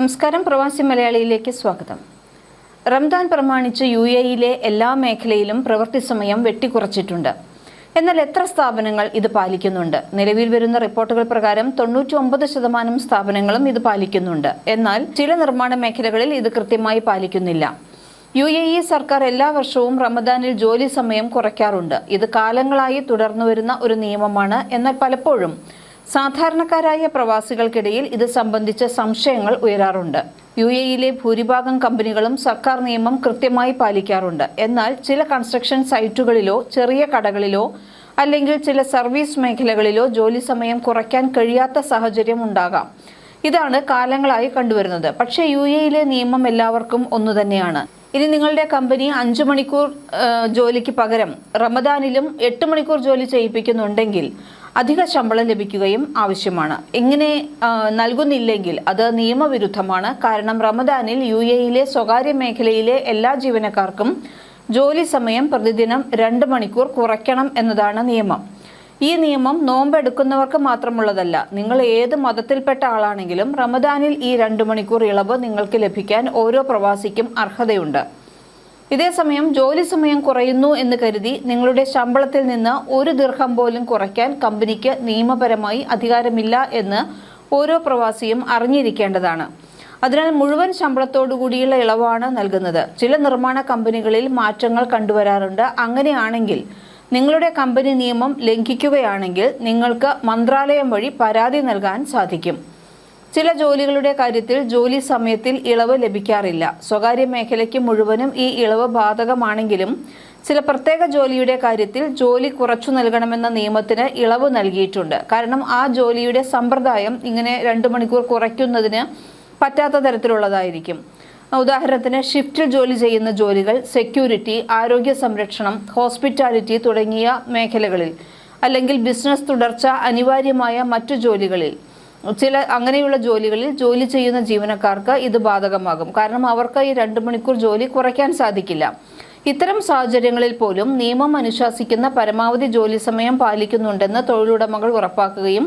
നമസ്കാരം. പ്രവാസി മലയാളിയിലേക്ക് സ്വാഗതം. റംദാൻ പ്രമാണിച്ച് യു എയിലെ എല്ലാ മേഖലയിലും പ്രവൃത്തി സമയം വെട്ടിക്കുറച്ചിട്ടുണ്ട്. എന്നാൽ എത്ര സ്ഥാപനങ്ങൾ ഇത് പാലിക്കുന്നുണ്ട്? നിലവിൽ വരുന്ന റിപ്പോർട്ടുകൾ പ്രകാരം തൊണ്ണൂറ്റി ഒമ്പത് ശതമാനം സ്ഥാപനങ്ങളും ഇത് പാലിക്കുന്നുണ്ട്. എന്നാൽ ചില നിർമ്മാണ മേഖലകളിൽ ഇത് കൃത്യമായി പാലിക്കുന്നില്ല. യു എ ഇ സർക്കാർ എല്ലാ വർഷവും റമദാനിൽ ജോലി സമയം കുറയ്ക്കാറുണ്ട്. ഇത് കാലങ്ങളായി തുടർന്നു വരുന്ന ഒരു നിയമമാണ്. എന്നാൽ പലപ്പോഴും സാധാരണക്കാരായ പ്രവാസികൾക്കിടയിൽ ഇത് സംബന്ധിച്ച സംശയങ്ങൾ ഉയരാറുണ്ട്. യു എയിലെ ഭൂരിഭാഗം കമ്പനികളും സർക്കാർ നിയമം കൃത്യമായി പാലിക്കാറുണ്ട്. എന്നാൽ ചില കൺസ്ട്രക്ഷൻ സൈറ്റുകളിലോ ചെറിയ കടകളിലോ അല്ലെങ്കിൽ ചില സർവീസ് മേഖലകളിലോ ജോലി സമയം കുറയ്ക്കാൻ കഴിയാത്ത സാഹചര്യം ഉണ്ടാകാം. ഇതാണ് കാലങ്ങളായി കണ്ടുവരുന്നത്. പക്ഷേ യു എയിലെ നിയമം എല്ലാവർക്കും ഒന്നു തന്നെയാണ് ഇനി നിങ്ങളുടെ കമ്പനി അഞ്ചു മണിക്കൂർ ജോലിക്ക് പകരം റമദാനിലും എട്ട് മണിക്കൂർ ജോലി ചെയ്യിപ്പിക്കുന്നുണ്ടെങ്കിൽ അധിക ശമ്പളം ലഭിക്കുകയും ആവശ്യമാണ്. ഇങ്ങനെ നൽകുന്നില്ലെങ്കിൽ അത് നിയമവിരുദ്ധമാണ്. കാരണം റമദാനിൽ യു എയിലെ സ്വകാര്യ മേഖലയിലെ എല്ലാ ജീവനക്കാർക്കും ജോലി സമയം പ്രതിദിനം രണ്ട് മണിക്കൂർ കുറയ്ക്കണം എന്നതാണ് നിയമം. ഈ നിയമം നോമ്പെടുക്കുന്നവർക്ക് മാത്രമുള്ളതല്ല നിങ്ങൾ ഏത് മതത്തിൽപ്പെട്ട ആളാണെങ്കിലും റമദാനിൽ ഈ രണ്ട് മണിക്കൂർ ഇളവ് നിങ്ങൾക്ക് ലഭിക്കാൻ ഓരോ പ്രവാസിക്കും അർഹതയുണ്ട്. ഇതേസമയം ജോലി സമയം കുറയുന്നു എന്ന് കരുതി നിങ്ങളുടെ ശമ്പളത്തിൽ നിന്ന് ഒരു ദീർഘം പോലും കുറയ്ക്കാൻ കമ്പനിക്ക് നിയമപരമായി അധികാരമില്ല എന്ന് ഓരോ പ്രവാസിയും അറിഞ്ഞിരിക്കേണ്ടതാണ്. അതിനാൽ മുഴുവൻ ശമ്പളത്തോടുകൂടിയുള്ള ഇളവാണ് നൽകുന്നത്. ചില നിർമ്മാണ കമ്പനികളിൽ മാറ്റങ്ങൾ കണ്ടുവരാറുണ്ട്. അങ്ങനെയാണെങ്കിൽ നിങ്ങളുടെ കമ്പനി നിയമം ലംഘിക്കുകയാണെങ്കിൽ നിങ്ങൾക്ക് മന്ത്രാലയം വഴി പരാതി നൽകാൻ സാധിക്കും. ചില ജോലികളുടെ കാര്യത്തിൽ ജോലി സമയത്തിൽ ഇളവ് ലഭിക്കാറില്ല. സ്വകാര്യ മേഖലയ്ക്ക് മുഴുവനും ഈ ഇളവ് ബാധകമാണെങ്കിലും ചില പ്രത്യേക ജോലിയുടെ കാര്യത്തിൽ ജോലി കുറച്ചു നൽകണമെന്ന നിയമത്തിന് ഇളവ് നൽകിയിട്ടുണ്ട്. കാരണം ആ ജോലിയുടെ സമ്പ്രദായം ഇങ്ങനെ രണ്ട് മണിക്കൂർ കുറയ്ക്കുന്നതിന് പറ്റാത്ത തരത്തിലുള്ളതായിരിക്കും. ഉദാഹരണത്തിന് ഷിഫ്റ്റിൽ ജോലി ചെയ്യുന്ന ജോലികൾ സെക്യൂരിറ്റി ആരോഗ്യ സംരക്ഷണം ഹോസ്പിറ്റാലിറ്റി തുടങ്ങിയ മേഖലകളിൽ അല്ലെങ്കിൽ ബിസിനസ് തുടർച്ച അനിവാര്യമായ മറ്റു ജോലികളിൽ. ചില അങ്ങനെയുള്ള ജോലികളിൽ ജോലി ചെയ്യുന്ന ജീവനക്കാർക്ക് ഇത് ബാധകമാകും. കാരണം അവർക്ക് ഈ രണ്ട് മണിക്കൂർ ജോലി കുറയ്ക്കാൻ സാധിക്കില്ല. ഇത്തരം സാഹചര്യങ്ങളിൽ പോലും നിയമം അനുശാസിക്കുന്ന പരമാവധി ജോലി സമയം പാലിക്കുന്നുണ്ടെന്ന് തൊഴിലുടമകൾ ഉറപ്പാക്കുകയും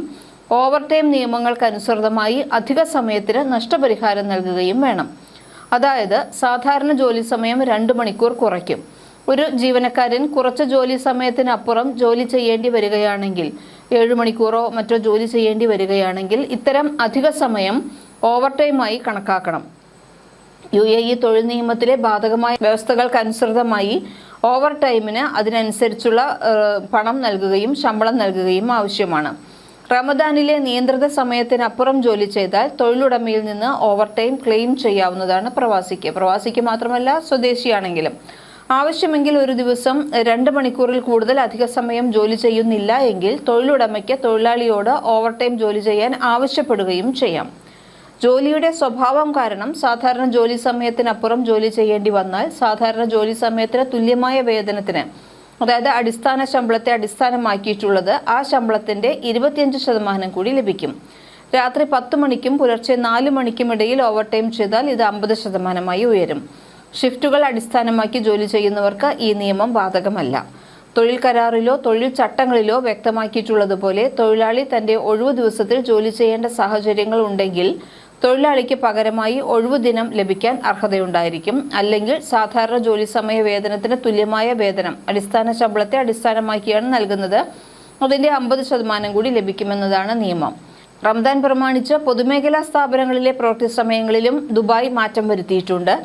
ഓവർ ടൈം നിയമങ്ങൾക്കനുസൃതമായി അധിക സമയത്തിന് നഷ്ടപരിഹാരം നൽകുകയും വേണം. അതായത് സാധാരണ ജോലി സമയം രണ്ട് മണിക്കൂർ കുറയ്ക്കും. ഒരു ജീവനക്കാരൻ കുറച്ച ജോലി സമയത്തിനപ്പുറം ജോലി ചെയ്യേണ്ടി വരികയാണെങ്കിൽ ഏഴ് മണിക്കൂറോ മറ്റോ ജോലി ചെയ്യേണ്ടി വരികയാണെങ്കിൽ ഇത്തരം അധിക സമയം ഓവർ ടൈമായി കണക്കാക്കണം. യു എ ഇ തൊഴിൽ നിയമത്തിലെ ബാധകമായ വ്യവസ്ഥകൾക്കനുസൃതമായി ഓവർ ടൈമിന് അതിനനുസരിച്ചുള്ള പണം നൽകുകയും ശമ്പളം നൽകുകയും ആവശ്യമാണ്. റമദാനിലെ നിയന്ത്രിത സമയത്തിനപ്പുറം ജോലി ചെയ്താൽ തൊഴിലുടമയിൽ നിന്ന് ഓവർ ടൈം ക്ലെയിം ചെയ്യാവുന്നതാണ് പ്രവാസിക്ക്. പ്രവാസിക്ക് മാത്രമല്ല സ്വദേശിയാണെങ്കിലും. ആവശ്യമെങ്കിൽ ഒരു ദിവസം രണ്ട് മണിക്കൂറിൽ കൂടുതൽ അധിക സമയം ജോലി ചെയ്യുന്നില്ല എങ്കിൽ തൊഴിലുടമയ്ക്ക് തൊഴിലാളിയോട് ഓവർ ടൈം ജോലി ചെയ്യാൻ ആവശ്യപ്പെടുകയും ചെയ്യാം. ജോലിയുടെ സ്വഭാവം കാരണം സാധാരണ ജോലി സമയത്തിനപ്പുറം ജോലി ചെയ്യേണ്ടി വന്നാൽ സാധാരണ ജോലി സമയത്തിന് തുല്യമായ വേതനത്തിന് അതായത് അടിസ്ഥാന ശമ്പളത്തെ അടിസ്ഥാനമാക്കിയിട്ടുള്ളത് ആ ശമ്പളത്തിന്റെ ഇരുപത്തിയഞ്ച് ശതമാനം കൂടി ലഭിക്കും. രാത്രി പത്ത് മണിക്കും പുലർച്ചെ നാല് മണിക്കും ഇടയിൽ ഓവർ ടൈം ചെയ്താൽ ഇത് അമ്പത് ശതമാനമായി ഉയരും. ഷിഫ്റ്റുകൾ അടിസ്ഥാനമാക്കി ജോലി ചെയ്യുന്നവർക്ക് ഈ നിയമം ബാധകമല്ല. തൊഴിൽ കരാറിലോ തൊഴിൽ ചട്ടങ്ങളിലോ വ്യക്തമാക്കിയിട്ടുള്ളതുപോലെ തൊഴിലാളി തന്റെ ഒഴിവു ദിവസത്തിൽ ജോലി ചെയ്യേണ്ട സാഹചര്യങ്ങൾ ഉണ്ടെങ്കിൽ തൊഴിലാളിക്ക് പകരമായി ഒഴിവു ദിനം ലഭിക്കാൻ അർഹതയുണ്ടായിരിക്കും. അല്ലെങ്കിൽ സാധാരണ ജോലി സമയ വേതനത്തിന് തുല്യമായ വേതനം അടിസ്ഥാന ശമ്പളത്തെ അടിസ്ഥാനമാക്കിയാണ് നൽകുന്നത്. അതിന്റെ അമ്പത് ശതമാനം കൂടി ലഭിക്കുമെന്നതാണ് നിയമം. റംദാൻ പ്രമാണിച്ച് പൊതുമേഖലാ സ്ഥാപനങ്ങളിലെ പ്രവൃത്തി സമയങ്ങളിലും ദുബായ് മാറ്റം വരുത്തിയിട്ടുണ്ട്.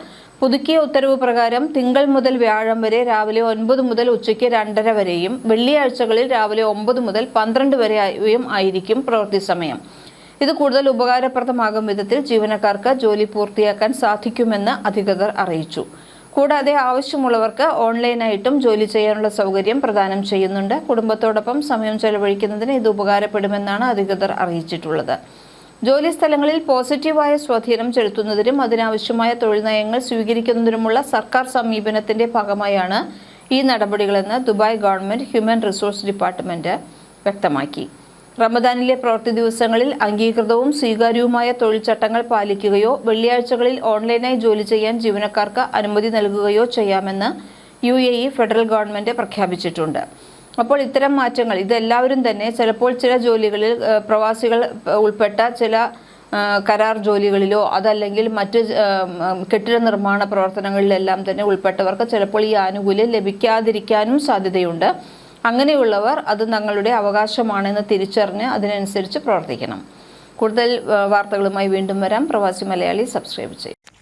പുതുക്കിയ ഉത്തരവ് പ്രകാരം തിങ്കൾ മുതൽ വ്യാഴം വരെ രാവിലെ ഒൻപത് മുതൽ ഉച്ചയ്ക്ക് രണ്ടര വരെയും വെള്ളിയാഴ്ചകളിൽ രാവിലെ ഒമ്പത് മുതൽ പന്ത്രണ്ട് വരെയും ആയിരിക്കും പ്രവൃത്തി സമയം. ഇത് കൂടുതൽ ഉപകാരപ്രദമാകും വിധത്തിൽ ജീവനക്കാർക്ക് ജോലി പൂർത്തിയാക്കാൻ സാധിക്കുമെന്ന് അധികൃതർ അറിയിച്ചു. കൂടാതെ ആവശ്യമുള്ളവർക്ക് ഓൺലൈനായിട്ടും ജോലി ചെയ്യാനുള്ള സൗകര്യം പ്രദാനം ചെയ്യുന്നുണ്ട്. കുടുംബത്തോടൊപ്പം സമയം ചെലവഴിക്കുന്നതിന് ഇത് ഉപകാരപ്പെടുമെന്നാണ് അധികൃതർ അറിയിച്ചിട്ടുള്ളത്. ജോലി സ്ഥലങ്ങളിൽ പോസിറ്റീവായ സ്വാധീനം ചെലുത്തുന്നതിനും അതിനാവശ്യമായ തൊഴിൽ നയങ്ങൾ സ്വീകരിക്കുന്നതിനുമുള്ള സർക്കാർ സമീപനത്തിന്റെ ഭാഗമായാണ് ഈ നടപടികളെന്ന് Dubai government human resource department വ്യക്തമാക്കി. റമദാനിലെ പ്രവൃത്തി ദിവസങ്ങളിൽ അംഗീകൃതവും സ്വീകാര്യവുമായ തൊഴിൽ ചട്ടങ്ങൾ പാലിക്കുകയോ വെള്ളിയാഴ്ചകളിൽ ഓൺലൈനായി ജോലി ചെയ്യാൻ ജീവനക്കാർക്ക് അനുമതി നൽകുകയോ ചെയ്യാമെന്ന് U A E federal government പ്രഖ്യാപിച്ചിട്ടുണ്ട്. അപ്പോൾ ഇത്തരം മാറ്റങ്ങൾ ഇതെല്ലാവരും തന്നെ ചിലപ്പോൾ ചില ജോലികളിൽ പ്രവാസികൾ ഉൾപ്പെട്ട ചില കരാർ ജോലികളിലോ അതല്ലെങ്കിൽ മറ്റ് കെട്ടിട നിർമ്മാണ പ്രവർത്തനങ്ങളിലെല്ലാം തന്നെ ഉൾപ്പെട്ടവർക്ക് ചിലപ്പോൾ ഈ ആനുകൂല്യം ലഭിക്കാതിരിക്കാനും സാധ്യതയുണ്ട്. അങ്ങനെയുള്ളവർ അത് തങ്ങളുടെ അവകാശമാണെന്ന് തിരിച്ചറിഞ്ഞ് അതിനനുസരിച്ച് പ്രവർത്തിക്കണം. കൂടുതൽ വാർത്തകളുമായി വീണ്ടും വരാം. പ്രവാസി മലയാളി സബ്സ്ക്രൈബ് ചെയ്യും.